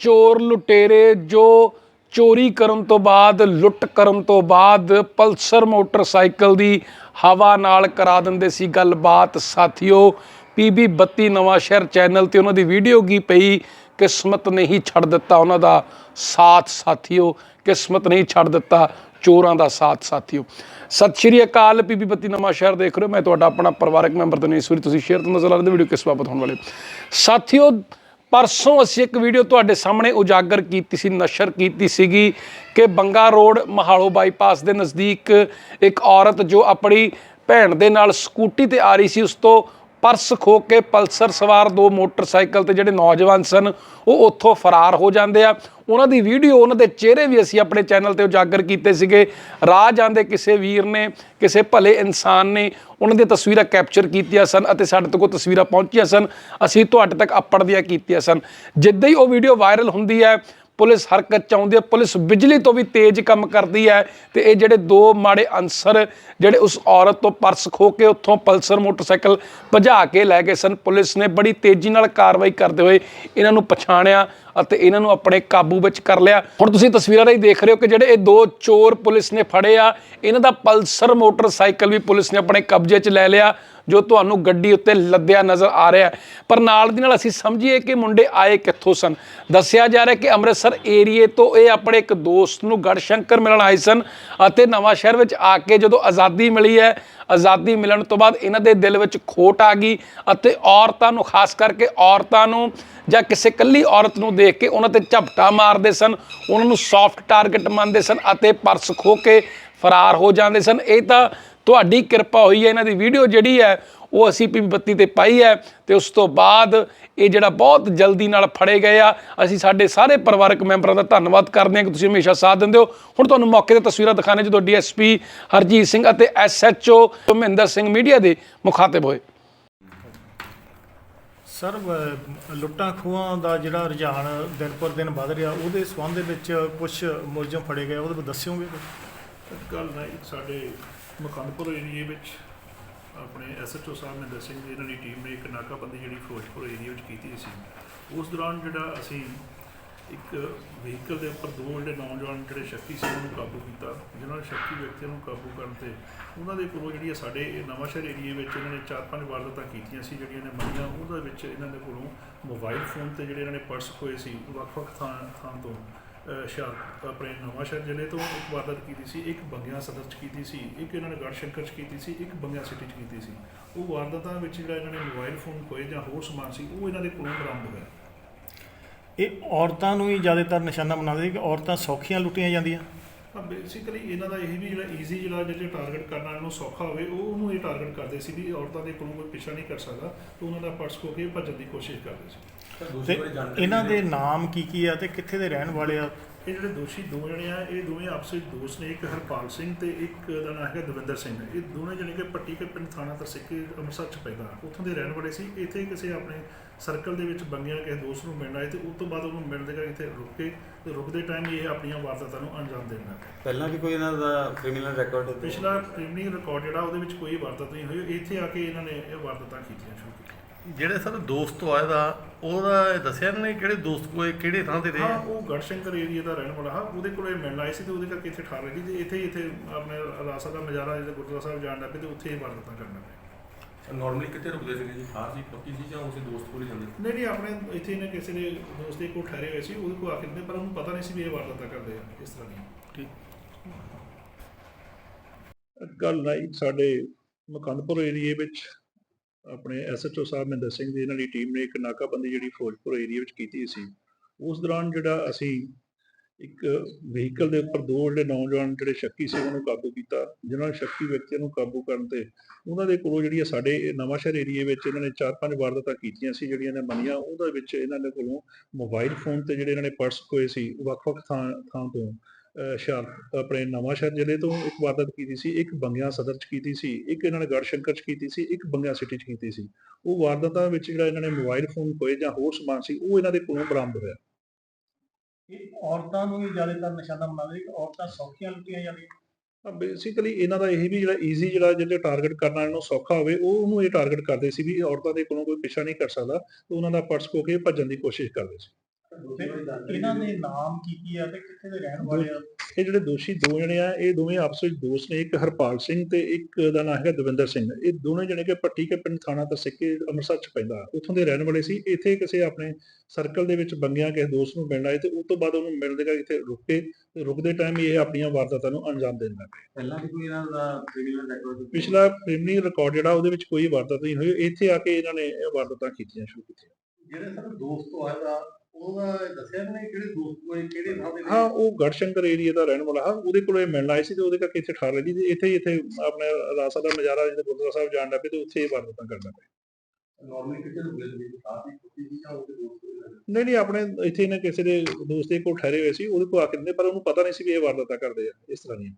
ਚੋਰ ਲੁਟੇਰੇ ਜੋ ਚੋਰੀ ਕਰਨ ਤੋਂ ਬਾਅਦ, ਲੁੱਟ ਕਰਨ ਤੋਂ ਬਾਅਦ ਪਲਸਰ ਮੋਟਰਸਾਈਕਲ ਦੀ ਹਵਾ ਨਾਲ ਕਰਾ ਦਿੰਦੇ ਸੀ ਗੱਲਬਾਤ। ਸਾਥੀਓ, ਪੀਬੀ 32 ਨਵਾਂ ਸ਼ਹਿਰ ਚੈਨਲ ਤੇ ਉਹਨਾਂ ਦੀ ਵੀਡੀਓ ਕੀ ਪਈ? ਕਿਸਮਤ ਨੇ ਹੀ ਛੱਡ ਦਿੱਤਾ ਉਹਨਾਂ ਦਾ ਸਾਥ ਸਾਥੀਓ, ਕਿਸਮਤ ਨੇ ਹੀ ਛੱਡ ਦਿੱਤਾ ਚੋਰਾਂ ਦਾ ਸਾਥ ਸਾਥੀਓ। ਸਤਿ ਸ਼੍ਰੀ ਅਕਾਲ, ਪੀਬੀ 32 ਨਵਾਂ ਸ਼ਹਿਰ ਦੇਖ ਰਹੇ ਹੋ। ਮੈਂ ਤੁਹਾਡਾ ਆਪਣਾ ਪਰਿਵਾਰਕ ਮੈਂਬਰ ਦਨੇਸ਼ਵਰੀ ਤੁਸੀਂ ਸ਼ੇਅਰ ਤੋਂ ਨਜ਼ਰ ਆ ਰਹੇ ਵੀਡੀਓ ਕਿਸ ਬਾਬਤ ਹੋਣ ਵਾਲੇ ਸਾਥੀਓ ਪਰਸੋਂ ਅਸੀਂ ਇੱਕ ਵੀਡੀਓ ਤੁਹਾਡੇ ਸਾਹਮਣੇ ਉਜਾਗਰ ਕੀਤੀ ਸੀ, ਨਸ਼ਰ ਕੀਤੀ ਸੀਗੀ ਕਿ ਬੰਗਾ ਰੋਡ, ਮਹਾਲੋ ਬਾਈਪਾਸ ਦੇ ਨਜ਼ਦੀਕ ਇੱਕ ਔਰਤ ਜੋ ਆਪਣੀ ਭੈਣ ਦੇ ਨਾਲ ਸਕੂਟੀ ਤੇ ਆ ਰਹੀ ਸੀ, ਉਸ ਤੋਂ ਪਰਸ ਖੋ ਕੇ ਪਲਸਰ ਸਵਾਰ ਦੋ ਮੋਟਰਸਾਈਕਲ ਤੇ ਜਿਹੜੇ ਨੌਜਵਾਨ ਸਨ, ਉਹ ਉੱਥੋਂ ਫਰਾਰ ਹੋ ਜਾਂਦੇ ਆ। ਉਹਨਾਂ ਦੀ ਵੀਡੀਓ, ਉਹਨਾਂ ਦੇ ਚਿਹਰੇ ਵੀ ਅਸੀਂ ਆਪਣੇ ਚੈਨਲ ਤੇ ਉਜਾਗਰ ਕੀਤੇ ਸੀਗੇ। ਰਾਹ ਜਾਂਦੇ ਕਿਸੇ ਵੀਰ ਨੇ, ਕਿਸੇ ਭਲੇ ਇਨਸਾਨ ਨੇ ਉਹਨਾਂ ਦੀਆਂ ਤਸਵੀਰਾਂ ਕੈਪਚਰ ਕੀਤੀਆਂ ਸਨ ਅਤੇ ਸਾਡੇ ਤੱਕ ਉਹ ਤਸਵੀਰਾਂ ਪਹੁੰਚੀਆਂ ਸਨ। ਅਸੀਂ ਤੁਹਾਡੇ ਤੱਕ ਅੱਪੜਦੀਆਂ ਕੀਤੀਆਂ ਸਨ। ਜਿੱਦਾਂ ਹੀ ਉਹ ਵੀਡੀਓ ਵਾਇਰਲ ਹੁੰਦੀ ਹੈ ਪੁਲਿਸ ਹਰਕਤ ਚ ਆਉਂਦੀ ਹੈ, ਪੁਲਿਸ ਬਿਜਲੀ ਤੋਂ ਵੀ ਤੇਜ਼ ਕੰਮ ਕਰਦੀ ਹੈ ਤੇ ਇਹ ਜਿਹੜੇ ਦੋ ਮਾੜੇ ਅਨਸਰ ਜਿਹੜੇ ਉਸ ਔਰਤ ਤੋਂ ਪਰਸ ਖੋ ਕੇ ਉੱਥੋਂ ਪਲਸਰ ਮੋਟਰਸਾਈਕਲ ਭਜਾ ਕੇ ਲੈ ਗਏ ਸਨ, ਪੁਲਿਸ ਨੇ ਬੜੀ ਤੇਜ਼ੀ ਨਾਲ ਕਾਰਵਾਈ ਕਰਦੇ ਹੋਏ ਇਹਨਾਂ ਨੂੰ ਪਛਾਣਿਆ ਅਤੇ ਇਹਨਾਂ ਨੂੰ ਆਪਣੇ ਕਾਬੂ ਵਿੱਚ ਕਰ ਲਿਆ। ਹੁਣ ਤੁਸੀਂ ਤਸਵੀਰਾਂ ਰਾਹੀਂ ਦੇਖ ਰਹੇ ਹੋ ਕਿ ਜਿਹੜੇ ਇਹ ਦੋ ਚੋਰ ਪੁਲਿਸ ਨੇ ਫੜੇ ਆ, ਇਹਨਾਂ ਦਾ ਪਲਸਰ ਮੋਟਰਸਾਈਕਲ ਵੀ ਪੁਲਿਸ ਨੇ ਆਪਣੇ ਕਬਜ਼ੇ 'ਚ ਲੈ ਲਿਆ ਜੋ ਤੁਹਾਨੂੰ ਗੱਡੀ ਉੱਤੇ ਲੱਦਿਆ ਨਜ਼ਰ ਆ ਰਿਹਾ ਪਰ ਨਾਲ ਦੀ ਨਾਲ ਅਸੀਂ ਸਮਝੀਏ ਕਿ ਮੁੰਡੇ ਆਏ ਕਿੱਥੋਂ ਸਨ। ਦੱਸਿਆ ਜਾ ਰਿਹਾ ਕਿ ਅੰਮ੍ਰਿਤਸਰ ਏਰੀਏ ਤੋਂ ਇਹ ਆਪਣੇ ਇੱਕ ਦੋਸਤ ਨੂੰ ਗੜਸ਼ੰਕਰ ਮਿਲਣ ਆਏ ਸਨ ਅਤੇ ਨਵਾਂ ਸ਼ਹਿਰ ਵਿੱਚ ਆ ਕੇ ਜਦੋਂ ਆਜ਼ਾਦੀ ਮਿਲੀ ਹੈ, ਆਜ਼ਾਦੀ ਮਿਲਣ ਤੋਂ ਬਾਅਦ ਇਹਨਾਂ ਦੇ ਦਿਲ ਵਿੱਚ ਖੋਟ ਆ ਗਈ ਅਤੇ ਔਰਤਾਂ ਨੂੰ, ਖਾਸ ਕਰਕੇ ਔਰਤਾਂ ਨੂੰ ਜਾਂ ਕਿਸੇ ਕੱਲੀ ਔਰਤ ਨੂੰ ਦੇਖ ਕੇ ਉਹਨਾਂ ਤੇ ਝਪਟਾ ਮਾਰਦੇ ਸਨ, ਉਹਨਾਂ ਨੂੰ ਸੌਫਟ ਟਾਰਗੇਟ ਮੰਨਦੇ ਸਨ ਅਤੇ ਪਰਸ ਖੋ ਕੇ ਫਰਾਰ ਹੋ ਜਾਂਦੇ ਸਨ। ਇਹ ਤਾਂ ਤੁਹਾਡੀ ਕਿਰਪਾ ਹੋਈ ਹੈ ਇਹਨਾਂ ਦੀ ਵੀਡੀਓ ਜਿਹੜੀ ਹੈ ਉਹ ਅਸੀਂ ਪੀ ਬੱਤੀ ਤੇ ਪਾਈ ਹੈ ਤੇ ਉਸ ਤੋਂ ਬਾਅਦ ਇਹ ਜਿਹੜਾ ਬਹੁਤ ਜਲਦੀ ਨਾਲ ਫੜੇ ਗਏ ਆ ਅਸੀਂ ਸਾਡੇ ਸਾਰੇ ਪਰਿਵਾਰਕ ਮੈਂਬਰਾਂ ਦਾ ਧੰਨਵਾਦ ਕਰਦੇ ਹਾਂ ਕਿ ਤੁਸੀਂ ਹਮੇਸ਼ਾ ਸਾਥ ਦਿੰਦੇ ਹੋ। ਹੁਣ ਤੁਹਾਨੂੰ ਮੌਕੇ ਤੇ ਤਸਵੀਰਾਂ ਦਿਖਾਣੇ ਜਦੋਂ ਡੀਐਸਪੀ ਹਰਜੀਤ ਸਿੰਘ ਅਤੇ ਐਸਐਚਓ ਮਹਿੰਦਰ ਸਿੰਘ ਮੀਡੀਆ ਦੇ ਮੁਖਾਤਬ ਹੋਏ। ਸਰ ਲੁੱਟਾਂ ਖੋਹਾਂ ਦਾ ਜਿਹੜਾ ਰੁਝਾਨ ਦਿਨ ਪਰ ਦਿਨ ਵੱਧ ਰਿਹਾ ਉਹਦੇ ਸੰਬੰਧ ਦੇ ਵਿੱਚ ਕੁਝ ਮੁਲਜ਼ਮ ਫੜੇ ਗਏ ਉਹਦੇ ਬਾਰੇ ਦੱਸਿਓਗੇ? ਕੱਲ ਨਾ ਇੱਕ ਸਾਡੇ ਮਖੰਡਪੁਰ ਏਰੀਏ ਵਿੱਚ ਆਪਣੇ ਐਸਐਚਓ ਸਾਹਿਬ ਨੇ ਸਿੰਘ ਜੀ ਇਹਨਾਂ ਦੀ ਟੀਮ ਨੇ ਇੱਕ ਨਾਕਾਬੰਦੀ ਜਿਹੜੀ ਫਿਰੋਜ਼ਪੁਰ ਏਰੀਆ ਵਿੱਚ ਕੀਤੀ ਸੀ। ਉਸ ਦੌਰਾਨ ਜਿਹੜਾ ਅਸੀਂ ਇੱਕ ਵਹੀਕਲ ਦੇ ਉੱਪਰ ਦੋ ਜਿਹੜੇ ਨੌਜਵਾਨ ਜਿਹੜੇ ਸ਼ੱਕੀ ਸੀ, ਉਹਨੂੰ ਕਾਬੂ ਕੀਤਾ। ਜਿਨ੍ਹਾਂ ਨੇ ਸ਼ੱਕੀ ਵਿਅਕਤੀਆਂ ਨੂੰ ਕਾਬੂ ਕਰਨ ਤੇ ਉਹਨਾਂ ਦੇ ਕੋਲੋਂ ਜਿਹੜੀ ਸਾਡੇ ਨਵਾਂਸ਼ਹਿਰ ਏਰੀਏ ਵਿੱਚ ਇਹਨਾਂ ਨੇ ਚਾਰ ਪੰਜ ਵਾਰਦਾਤਾਂ ਕੀਤੀਆਂ ਸੀ, ਜਿਹੜੀਆਂ ਨੇ ਮੰਨੀਆਂ ਉਹਦੇ ਵਿੱਚ ਇਹਨਾਂ ਦੇ ਕੋਲੋਂ ਮੋਬਾਈਲ ਫੋਨ ਤੇ ਜਿਹੜੇ ਇਹਨਾਂ ਨੇ ਪਰਸ ਖੋਏ ਸੀ ਵੱਖ-ਵੱਖ ਥਾਂ ਥਾਂ ਤੋਂ ਅਹ ਹੁਸ਼ਿਆਰ ਆਪਣੇ ਨਵਾਂਸ਼ਹਿਰ ਜ਼ਿਲ੍ਹੇ ਤੋਂ ਇੱਕ ਵਾਰਦਾਤ ਕੀਤੀ ਸੀ, ਇੱਕ ਬੰਗਿਆ ਸਦਰ ਚ ਕੀਤੀ ਸੀ, ਇੱਕ ਇਹਨਾਂ ਨੇ ਗੜਸ਼ੰਕਰ ਚ ਕੀਤੀ ਸੀ, ਇੱਕ ਬੰਗਿਆ ਸਿਟੀ ਚ ਕੀਤੀ ਸੀ। ਉਹ ਵਾਰਦਾਤਾਂ ਵਿੱਚ ਜਿਹੜਾ ਇਹਨਾਂ ਨੇ ਮੋਬਾਈਲ ਫੋਨ ਖੋਏ ਜਾਂ ਹੋਰ ਸਮਾਨ ਸੀ, ਉਹ ਇਹਨਾਂ ਦੇ ਕੋਲੋਂ ਬਰਾਮਦ ਹੋਇਆ। ਇਹ ਔਰਤਾਂ ਨੂੰ ਹੀ ਜ਼ਿਆਦਾਤਰ ਨਿਸ਼ਾਨਾ ਬਣਾਉਂਦੇ ਸੀ ਕਿ ਔਰਤਾਂ ਸੌਖੀਆਂ ਲੁੱਟੀਆਂ ਜਾਂਦੀਆਂ। ਹਾਂ ਬੇਸਿਕਲੀ ਇਹਨਾਂ ਦਾ ਇਹ ਵੀ ਜਿਹੜਾ ਈਜ਼ੀ ਜਿਹੜਾ ਜਿਹੜੇ ਟਾਰਗੇਟ ਕਰਨਾ ਇਹਨੂੰ ਸੌਖਾ ਹੋਵੇ ਉਹ ਉਹਨੂੰ ਇਹ ਟਾਰਗੇਟ ਕਰਦੇ ਸੀ ਵੀ ਔਰਤਾਂ ਦੇ ਕੋਲੋਂ ਕੋਈ ਪਿੱਛਾ ਨਹੀਂ ਕਰ ਸਕਦਾ ਤੇ ਉਹਨਾਂ ਦਾ ਪਰਸ ਖੋ ਕੇ ਭੱਜਣ ਦੀ ਕੋਸ਼ਿਸ਼ ਕਰਦੇ ਸੀ। ਤੇ ਇਹਨਾਂ ਦੇ ਨਾਮ ਕੀ ਕੀ ਆ ਤੇ ਕਿੱਥੇ ਦੇ ਰਹਿਣ ਵਾਲੇ ਆ? ਇਹ ਜਿਹੜੇ ਦੋਸ਼ੀ ਦੋ ਜਣੇ ਆ ਇਹ ਦੋਵੇਂ ਆਪਸ ਵਿੱਚ ਦੋਸਤ ਨੇ ਇੱਕ ਹਰਪਾਲ ਸਿੰਘ ਤੇ ਇੱਕ ਦਾ ਨਾਮ ਹੈਗਾ ਦਵਿੰਦਰ ਸਿੰਘ। ਇਹ ਦੋਵੇਂ ਜਣੇ ਕਿ ਪੱਟੀ ਕੇ ਪਿੰਡ ਥਾਣਾ ਤਰਸਿੱਕੇ ਅੰਮ੍ਰਿਤਸਰ ਚ ਪੈਦਾ। ਉੱਥੋਂ ਦੇ ਰਹਿਣ ਵਾਲੇ ਸੀ। ਇੱਥੇ ਕਿਸੇ ਆਪਣੇ ਸਰਕਲ ਦੇ ਵਿੱਚ ਬੰਗਿਆ ਕਿਸੇ ਦੋਸਤ ਨੂੰ ਮਿਲਣ ਆਏ ਤੇ ਉਸ ਤੋਂ ਬਾਅਦ ਉਹਨੂੰ ਮਿਲਣ ਦੇ ਕਰਕੇ ਇੱਥੇ ਰੁਕ ਕੇ ਤੇ ਰੁਕਦੇ ਟਾਈਮ ਇਹ ਆਪਣੀਆਂ ਵਾਰਦਾਤਾਂ ਨੂੰ ਅੰਜਾਮ ਦੇਣ ਲੱਗ ਪਏ ਪਹਿਲਾਂ ਵੀ ਕੋਈ ਇਹਨਾਂ ਦਾ ਕ੍ਰਿਮੀਨਲ ਰਿਕਾਰਡ ਪਿਛਲਾ ਕ੍ਰਿਮੀਨਲ ਰਿਕਾਰਡ ਜਿਹੜਾ ਉਹਦੇ ਵਿੱਚ ਕੋਈ ਵਾਰਦਾਤ ਨਹੀਂ ਹੋਈ। ਇੱਥੇ ਆ ਕੇ ਇਹਨਾਂ ਨੇ ਇਹ ਵਾਰਦਾਤਾਂ ਕੀਤੀਆਂ ਸ਼ੁਰੂ ਕੀਤੀਆਂ। ਜਿਹੜੇ ਸਰ ਦੋਸਤ ਆਇਆ ਦਾ ਉਹਦਾ ਇਹ ਦੱਸਿਆ ਇਹਨਾਂ ਨੇ ਕਿਹੜੇ ਦੋਸਤ ਕੋਲ ਕਿਹੜੇ ਥਾਂ ਤੇ ਰਹੇ? ਹਾਂ? ਉਹ ਗੜਸ਼ੰਕਰ ਏਰੀਆ ਦਾ ਰਹਿਣ ਵਾਲਾ ਹਾਂ ਉਹਦੇ ਕੋਲੇ ਮਿਲਣ ਆਏ ਸੀ ਤੇ ਉਹਦੇ ਕਰਕੇ ਇੱਥੇ ਠਾਰ ਰਹੀ ਸੀ ਤੇ ਇੱਥੇ ਹੀ ਇੱਥੇ ਆਪਣੇ ਰਾਸਾ ਦਾ ਨਜ਼ਾਰਾ ਜਿਹੜਾ ਗੁਰਦੁਆਰਾ ਸਾਹਿਬ ਜਾਣ ਲੱਗੇ ਤੇ ਉੱਥੇ ਹੀ ਵਾਰਦਾਤਾਂ ਕਰਨਾ ਪਿਆ। ਨਾਰਮਲੀ ਕਿੱਥੇ ਰੁਕਦੇ ਸੀਗੇ ਜੀ? ਖਾਸ ਹੀ ਪੱਕੀ ਸੀ ਜਾਂ ਉਸੇ ਦੋਸਤ ਕੋਲ ਹੀ ਜਾਂਦੇ? ਨਹੀਂ ਨਹੀਂ ਆਪਣੇ ਇੱਥੇ ਇਹਨੇ ਕਿਸੇ ਦੇ ਦੋਸਤ ਦੇ ਕੋਲ ਠਹਿਰੇ ਹੋਏ ਸੀ ਉਹਦੇ ਕੋਲ ਆ ਕੇ ਦਿੰਦੇ ਪਰ ਉਹਨੂੰ ਪਤਾ ਨਹੀਂ ਸੀ ਵੀ ਇਹ ਵਾਰਦਾਤਾਂ ਕਰਦੇ ਆ ਇਸ ਤਰ੍ਹਾਂ ਦੀ ਗੱਲ ਨਾ ਇੱਕ ਸਾਡੇ ਮਖੰਡਪੁਰ ਏਰੀਏ ਵਿੱਚ ਆਪਣੇ ਐਸਐਚਓ ਸਾਹਿਬ ਮਹਿੰਦਰ ਸਿੰਘ ਜੀ ਇਹਨਾਂ ਦੀ ਟੀਮ ਨੇ ਇੱਕ ਨਾਕਾਬੰਦੀ ਜਿਹੜੀ ਫਿਰੋਜ਼ਪੁਰ ਏਰੀਆ ਵਿੱਚ ਕੀਤੀ ਸੀ। ਉਸ ਦੌਰਾਨ ਜਿਹੜਾ ਅਸੀਂ ਇੱਕ ਵਹੀਕਲ ਦੇ ਉੱਪਰ ਦੋ ਜਿਹੜੇ ਨੌਜਵਾਨ ਜਿਹੜੇ ਸ਼ੱਕੀ ਸੀ, ਉਹਨਾਂ ਨੂੰ ਕਾਬੂ ਕੀਤਾ। ਜਿਨ੍ਹਾਂ ਨੇ ਸ਼ੱਕੀ ਵਿਅਕਤੀਆਂ ਨੂੰ ਕਾਬੂ ਕਰਨ ਤੇ ਉਹਨਾਂ ਦੇ ਕੋਲੋਂ ਜਿਹੜੀ ਸਾਡੇ ਨਵਾਂਸ਼ਹਿਰ ਏਰੀਏ ਵਿੱਚ ਇਹਨਾਂ ਨੇ ਚਾਰ ਪੰਜ ਵਾਰਦਾਤਾਂ ਕੀਤੀਆਂ ਸੀ, ਜਿਹੜੀਆਂ ਨੇ ਮੰਨੀਆਂ। ਉਹਦੇ ਵਿੱਚ ਇਹਨਾਂ ਦੇ ਕੋਲੋਂ ਮੋਬਾਈਲ ਫੋਨ ਤੇ ਜਿਹੜੇ ਇਹਨਾਂ ਨੇ ਪਰਸ ਖੋਏ ਸੀ, ਵੱਖ-ਵੱਖ ਥਾਂ ਥਾਂ ਤੋਂ। ਹੁਸ਼ਿਆਰ ਆਪਣੇ ਨਵਾਂਸ਼ਹਿਰ ਜ਼ਿਲ੍ਹੇ ਤੋਂ ਇੱਕ ਵਾਰਦਾਤ ਕੀਤੀ ਸੀ ਇੱਕ ਬੰਗਿਆ ਸਦਰ ਚ ਕੀਤੀ ਸੀ ਇੱਕ ਇਹਨਾਂ ਨੇ ਗੜਸ਼ੰਕਰ ਚ ਕੀਤੀ ਸੀ ਇੱਕ ਬੰਗਿਆ ਸਿਟੀ ਚ ਕੀਤੀ ਸੀ। ਉਹ ਵਾਰਦਾਤਾਂ ਵਿੱਚ ਜਿਹੜਾ ਇਹਨਾਂ ਨੇ ਮੋਬਾਈਲ ਫੋਨ ਖੋਏ ਜਾਂ ਹੋਰ ਸਮਾਨ ਸੀ ਉਹ ਇਹਨਾਂ ਦੇ ਕੋਲੋਂ ਬਰਾਮਦ ਹੋਇਆ। ਇਹ ਔਰਤਾਂ ਨੂੰ ਹੀ ਜ਼ਿਆਦਾਤਰ ਨਿਸ਼ਾਨਾ ਬਣਾਉਂਦੇ ਕਿ ਔਰਤਾਂ ਸੌਖੀਆਂ ਲੁੱਟੀਆਂ ਜਾਂਦੀਆਂ ਬੇਸਿਕਲੀ ਇਹਨਾਂ ਦਾ ਇਹ ਵੀ ਜਿਹੜਾ ਈਜ਼ੀ ਜਿਹੜਾ ਜਿਹੜੇ ਟਾਰਗੇਟ ਕਰਨਾ ਇਹਨੂੰ ਸੌਖਾ ਹੋਵੇ ਉਹ ਉਹਨੂੰ ਇਹ ਟਾਰਗੇਟ ਕਰਦੇ ਸੀ ਵੀ ਔਰਤਾਂ ਦੇ ਕੋਲੋਂ ਕੋਈ ਪਿੱਛਾ ਨਹੀਂ ਕਰ ਸਕਦਾ ਤੇ ਉਹਨਾਂ ਦਾ ਪਰਸ ਖੋ ਕੇ ਭੱਜਣ ਦੀ ਕੋਸ਼ਿਸ਼ ਕਰਦੇ ਸੀ। ਇਹਨਾਂ ਦੇ ਨਾਮ ਕੀ ਕੀ ਆ ਤੇ ਕਿੱਥੇ ਦੇ ਰਹਿਣ ਵਾਲੇ ਆ? ਇਹ ਜਿਹੜੇ ਦੋਸ਼ੀ ਦੋ ਜਣੇ ਆ ਇਹ ਦੋਵੇਂ ਆਪਸ ਵਿੱਚ ਦੋਸਤ ਨੇ ਇੱਕ ਹਰਪਾਲ ਸਿੰਘ ਤੇ ਇੱਕ ਦਾ ਨਾਮ ਹੈਗਾ ਦਵਿੰਦਰ ਸਿੰਘ। ਇਹ ਦੋਨੇ ਜਣੇ ਕਿ ਪੱਟੀ ਕੇ ਪਿੰਡ ਥਾਣਾ ਤਸਿੱਕੇ ਅੰਮ੍ਰਿਤਸਰ ਚ ਪੈਂਦਾ। ਉੱਥੋਂ ਦੇ ਰਹਿਣ ਵਾਲੇ ਸੀ। ਇੱਥੇ ਕਿਸੇ ਆਪਣੇ ਸਰਕਲ ਦੇ ਵਿੱਚ ਬੰਗਿਆਂ ਕਿਸੇ ਦੋਸਤ ਨੂੰ ਮਿਲਣ ਆਏ ਤੇ ਉਸ ਤੋਂ ਬਾਅਦ ਉਹਨੂੰ ਮਿਲਣ ਦੇਗਾ ਇੱਥੇ ਰੁਕੇ। ਤੇ ਰੁਕਦੇ ਟਾਈਮ ਇਹ ਆਪਣੀਆਂ ਵਾਰਦਾਤਾਂ ਨੂੰ ਅੰਜਾਮ ਦੇਣ ਲੱਗ ਪਏ ਪਹਿਲਾਂ ਵੀ ਕੋਈ ਇਹਨਾਂ ਦਾ ਕ੍ਰਿਮੀਨਲ ਰੈਕੋਰਡ ਪਿਛਲਾ ਕ੍ਰਿਮੀਨਲ ਰਿਕਾਰਡ ਜਿਹੜਾ ਉਹਦੇ ਵਿੱਚ ਕੋਈ ਵਾਰਦਾਤ ਨਹੀਂ ਹੋਈ। ਇੱਥੇ ਆ ਕੇ ਇਹਨਾਂ ਨੇ ਇਹ ਵਾਰਦਾਤਾਂ ਕੀਤੀਆਂ ਸ਼ੁਰੂ ਕੀਤੀਆਂ। ਜਿਹੜੇ ਸਰ ਦੋਸਤ ਹੋਇਆ ਦਾ ਉਹਦਾ ਦੱਸਿਆ ਨਹੀਂ ਕਿਹੜੇ ਦੋਸਤ ਕੋਲ ਕਿਹੜੇ ਥਾਂ ਦੇ ਹਾਂ ਉਹ ਗੜਸ਼ੰਕਰ ਏਰੀਆ ਦਾ ਰਹਿਣ ਵਾਲਾ। ਹਾਂ ਉਹਦੇ ਕੋਲ ਮਿਲਣ ਆਏ ਸੀ ਤੇ ਉਹਦੇ ਕਰਕੇ ਇੱਥੇ ਠਾਰ ਲਈ ਤੇ ਇੱਥੇ ਹੀ ਇੱਥੇ ਆਪਣੇ ਰਾਸਾ ਦਾ ਨਜ਼ਾਰਾ ਜਿੱਥੇ ਗੁਰਦੁਆਰਾ ਸਾਹਿਬ ਜਾਣ ਲੱਗੇ ਤੇ ਉੱਥੇ ਇਹ ਵਾਰਦਾਤਾਂ ਕਰਦਾ ਪਿਆ ਨਾਰਮਲੀ ਕਿਤੇ ਨੂੰ ਮਿਲ ਗਈ ਸਾਥ ਹੀ ਪੱਕੀ ਸੀ ਜਾਂ ਉਹਦੇ ਦੋਸਤ ਜਾਂਦੇ ਨਹੀਂ ਨਹੀਂ ਆਪਣੇ ਇੱਥੇ ਇਹਨੇ ਕਿਸੇ ਦੇ ਦੋਸਤ ਦੇ ਕੋਲ ਠਹਿਰੇ ਹੋਏ ਸੀ ਉਹਦੇ ਕੋਲ ਆ ਕੇ ਦਿੰਦੇ ਪਰ ਉਹਨੂੰ ਪਤਾ ਨਹੀਂ ਸੀ ਵੀ ਇਹ ਵਾਰਦਾਤਾਂ ਕਰਦੇ ਆ ਇਸ ਤਰ੍ਹਾਂ ਦੀਆਂ।